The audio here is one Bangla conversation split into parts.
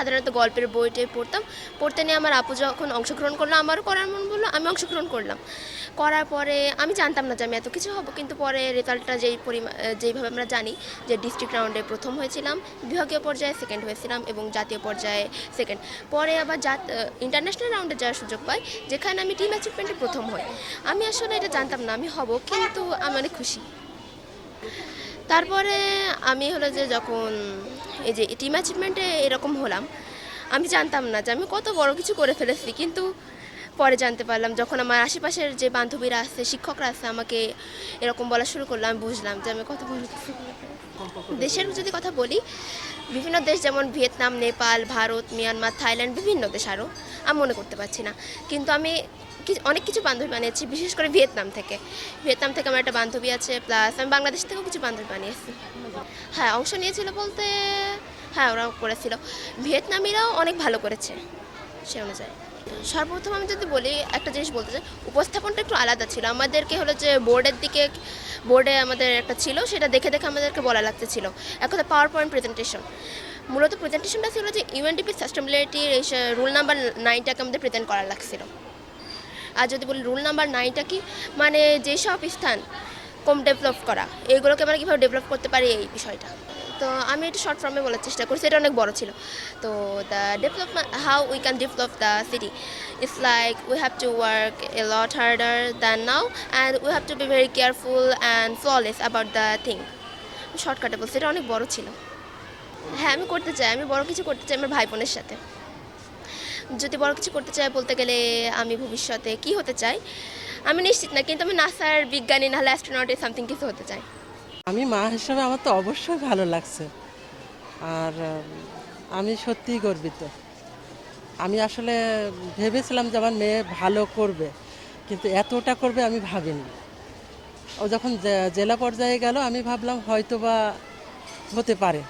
সাধারণত গল্পের বইটে পড়তাম। পড়তে নিয়ে আমার আপু যখন অংশগ্রহণ করল, আমারও করার মন বলল, আমি অংশগ্রহণ করলাম। করার পরে আমি জানতাম না যে আমি এত কিছু হব, কিন্তু পরে রেজাল্টটা যেই পরিমাণ যেইভাবে আমরা জানি যে ডিস্ট্রিক্ট রাউন্ডে প্রথম হয়েছিলাম, বিভাগীয় পর্যায়ে সেকেন্ড হয়েছিলাম এবং জাতীয় পর্যায়ে সেকেন্ড পরে আবার জাত ইন্টারন্যাশনাল রাউন্ডে যাওয়ার সুযোগ পাই, যেখানে আমি টিম অ্যাচিভমেন্টে প্রথম হই। আমি আসলে এটা জানতাম না, আমি হব, কিন্তু আমি অনেক খুশি। তারপরে আমি হলো যে যখন এই যে টিম অ্যাচিভমেন্টে এরকম হলাম, আমি জানতাম না যে আমি কত বড় কিছু করে ফেলেছি কিন্তু পরে জানতে পারলাম, যখন আমার আশেপাশের যে বান্ধবীরা আছে, শিক্ষকরা আছে, আমাকে এরকম বলা শুরু করলাম আমি বুঝলাম যে আমি কত বড় কিছু করে ফেলেছি। দেশের যদি কথা বলি, বিভিন্ন দেশ যেমন Vietnam, Nepal, Bharat, Myanmar, Thailand, বিভিন্ন দেশ আরও আমি মনে করতে পারছি না। কিন্তু আমি অনেক কিছু বান্ধবী বানিয়েছি, বিশেষ করে ভিয়েতনাম থেকে। ভিয়েতনাম থেকে আমার একটা বান্ধবী আছে প্লাস আমি বাংলাদেশ থেকেও কিছু বান্ধবী বানিয়েছি। হ্যাঁ অংশ নিয়েছিল বলতে হ্যাঁ ওরাও করেছিল। ভিয়েতনামিরাও অনেক ভালো করেছে, সে অনুযায়ী। সর্বপ্রথম আমি যদি বলি একটা জিনিস বলতে চাই, উপস্থাপনটা একটু আলাদা ছিল। আমাদেরকে হলো যে বোর্ডের দিকে, বোর্ডে আমাদের একটা ছিল, সেটা দেখে দেখে আমাদেরকে বলা লাগতেছিল। এক কথা পাওয়ার পয়েন্ট প্রেজেন্টেশন মূলত প্রেজেন্টেশনটা ছিল যে ইউএনডিপি সাস্টেনেবিলিটির এই রুল নাম্বার নাইনটাকে আমাদের প্রেজেন্ট করা লাগছিল। আর যদি বলি রুল নাম্বার নাইনটা কি? মানে যেসব স্থান কম ডেভেলপ করা এইগুলোকে আমরা কীভাবে ডেভেলপ করতে পারি এই বিষয়টা? তো আমি এটা শর্ট ফর্মে বলার চেষ্টা করছি, এটা অনেক বড় ছিল। তো the development how we can develop the city it's like we have to work a lot harder than now and we have to be very careful and flawless about the thing শর্টকাটে বলছি, এটা অনেক বড় ছিল। হ্যাঁ আমি করতে চাই, আমি বড় কিছু করতে চাই আমার ভাই বোনের সাথে। যদি বড় কিছু করতে চাই বলতে গেলে আমি ভবিষ্যতে কি হতে চাই? আমি নিশ্চিত না, কিন্তু আমি নাসার বিজ্ঞানী নাহলে অ্যাস্ট্রোনটে সামথিং কিছু হতে চাই। আমি মা হিসেবে আমার তো অবশ্যই ভালো লাগছে। আর আমি সত্যিই গর্বিত। আমি আসলে ভেবেছিলাম যে আমার মেয়ে ভালো করবে, কিন্তু এতটা করবে আমি ভাবিনি। ও যখন জেলা পর্যায়ে গেল, আমি ভাবলাম হয়তো বা হতে পারে।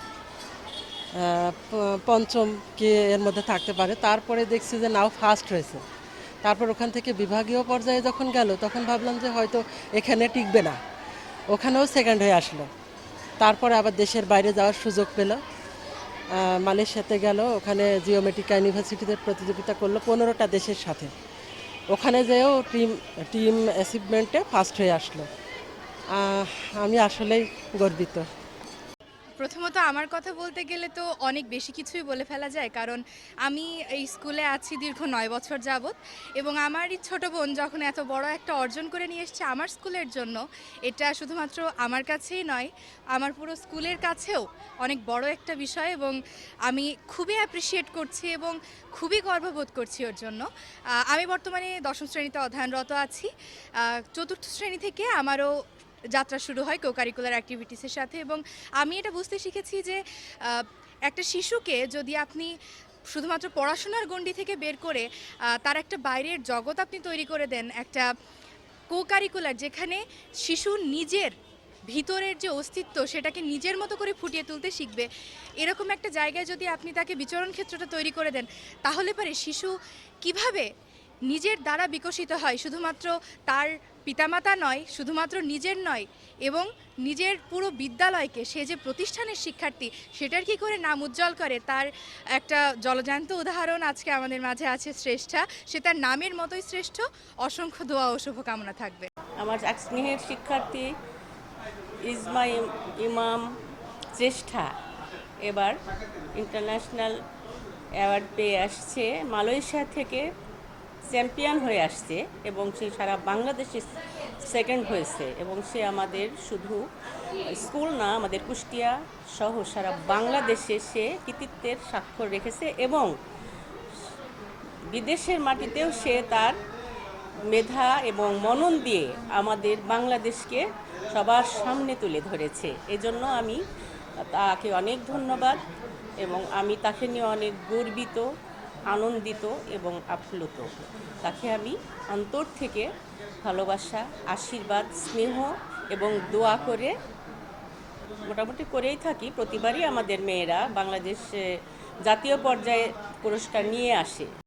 পঞ্চম কি এর মধ্যে থাকতে পারে। তারপরে দেখছি যে নাও ফার্স্ট হয়েছে। তারপর ওখান থেকে বিভাগীয় পর্যায়ে যখন গেল, তখন ভাবলাম যে হয়তো এখানে টিকবে না। ওখানেও সেকেন্ড হয়ে আসলো। তারপরে আবার দেশের বাইরে যাওয়ার সুযোগ পেল। মালয়েশিয়াতে গেল, ওখানে জিওমেটিকা ইউনিভার্সিটিতে প্রতিযোগিতা করল পনেরোটা দেশের সাথে। ওখানে যেয়েও টিম টিম অ্যাচিভমেন্টে ফার্স্ট হয়ে আসলো। আমি আসলেই গর্বিত। প্রথমত আমার কথা বলতে গেলে তো অনেক বেশি কিছুই বলে ফেলা যায়। কারণ আমি এই স্কুলে আছি দীর্ঘ নয় বছর যাবৎ এবং আমারই ছোট বোন যখন এত বড় একটা অর্জন করে নিয়ে এসছে আমার স্কুলের জন্য, এটা শুধুমাত্র আমার কাছেই নয়, আমার পুরো স্কুলের কাছেও অনেক বড় একটা বিষয় এবং আমি খুবই অ্যাপ্রিসিয়েট করছি এবং খুবই গর্ববোধ করছি ওর জন্য। আমি বর্তমানে দশম শ্রেণীতে অধ্যয়নরত আছি। চতুর্থ শ্রেণি থেকে আমারও যাত্রা শুরু হয় কো কারিকুলার অ্যাক্টিভিটিসের সাথে এবং আমি এটা বুঝতে শিখেছি যে একটা শিশুকে যদি আপনি শুধুমাত্র পড়াশোনার গণ্ডি থেকে বের করে তার একটা বাইরের জগৎ আপনি তৈরি করে দেন, একটা কো কারিকুলার যেখানে শিশু নিজের ভিতরের যে অস্তিত্ব সেটাকে নিজের মতো করে ফুটিয়ে তুলতে শিখবে, এরকম একটা জায়গায় যদি আপনি তাকে বিচরণ ক্ষেত্রটা তৈরি করে দেন, তাহলে পারে শিশু কীভাবে নিজের দ্বারা বিকশিত হয়, শুধুমাত্র তার পিতামাতা নয়, শুধুমাত্র নিজের নয়, এবং নিজের পুরো বিদ্যালয়কে সে যে প্রতিষ্ঠানের শিক্ষার্থী, সেটার কি করে নাম উজ্জ্বল করে? তার একটা জলজান্ত উদাহরণ আজকে আমাদের মাঝে আছে শ্রেষ্ঠা। সে তার নামের মতোই শ্রেষ্ঠ। অসংখ্য দোয়া ও শুভকামনা থাকবে। আমার এক স্নেহের শিক্ষার্থী ইজমা ইমাম চেষ্টা এবার ইন্টারন্যাশনাল অ্যাওয়ার্ড পেয়ে আসছে মালয়েশিয়া থেকে। চ্যাম্পিয়ন হয়ে আসছে এবং সে সারা বাংলাদেশে সেকেন্ড হয়েছে এবং সে আমাদের শুধু স্কুল না, আমাদের কুষ্টিয়া সহ সারা বাংলাদেশে সে কৃতিত্বের স্বাক্ষর রেখেছে এবং বিদেশের মাটিতেও সে তার মেধা এবং মনন দিয়ে আমাদের বাংলাদেশকে সবার সামনে তুলে ধরেছে। এজন্য আমি তাকে অনেক ধন্যবাদ এবং আমি তাকে নিয়ে অনেক গর্বিত আনন্দিত এবং আপ্লুত। তাকে আমি অন্তর থেকে ভালোবাসা, আশীর্বাদ, স্নেহ এবং দোয়া করে মোটামুটি করেই থাকি। প্রতিবারই আমাদের মেয়েরা বাংলাদেশে জাতীয় পর্যায়ে পুরস্কার নিয়ে আসে।